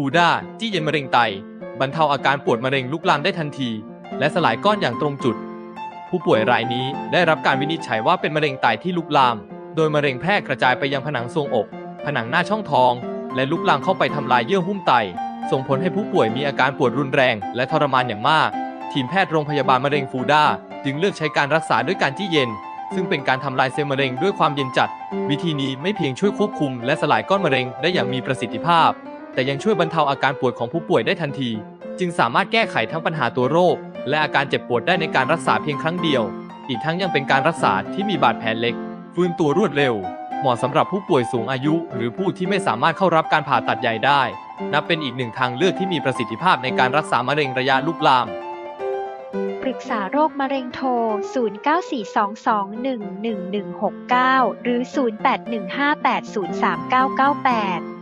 ฟูด้าจี้เย็นมะเร็งไต บรรเทาอาการปวดมะเร็งลุกลามได้ทันที และสลายก้อนอย่างตรงจุด ผู้ป่วยรายนี้ได้รับการวินิจฉัยว่าเป็นมะเร็งไตที่ลุกลาม โดยมะเร็งแพร่กระจายไปยังผนังทรวงอก ผนังหน้าช่องท้อง และลุกลามเข้าไปทำลายเยื่อหุ้มไต ส่งผลให้ผู้ป่วยมีอาการปวดรุนแรง และทรมานอย่างมาก ทีมแพทย์โรงพยาบาลมะเร็งฟูด้าจึงเลือกใช้การรักษาด้วยการจี้เย็นซึ่งเป็นการทำลายเซลล์มะเร็งด้วยความเย็นจัด วิธีนี้ไม่เพียงช่วยควบคุมและสลายก้อนมะเร็งได้อย่างมีประสิทธิภาพ แต่ยังช่วยบรรเทาอาการปวดของผู้ป่วยได้ทันที จึงสามารถแก้ไขทั้งปัญหาตัวโรค และอาการเจ็บปวดได้ในการรักษาเพียงครั้งเดียว อีกทั้งยังเป็นการรักษาที่มีบาดแผลเล็ก ฟื้นตัวรวดเร็ว เหมาะสำหรับผู้ป่วยสูงอายุ หรือผู้ที่ไม่สามารถเข้ารับการผ่าตัดใหญ่ได้ นับเป็นอีกหนึ่งทางเลือกที่มีประสิทธิภาพในการรักษามะเร็งระยะลุกลามปรึกษาโรคมะเร็งโทร 0942211169 หรือ 0815803998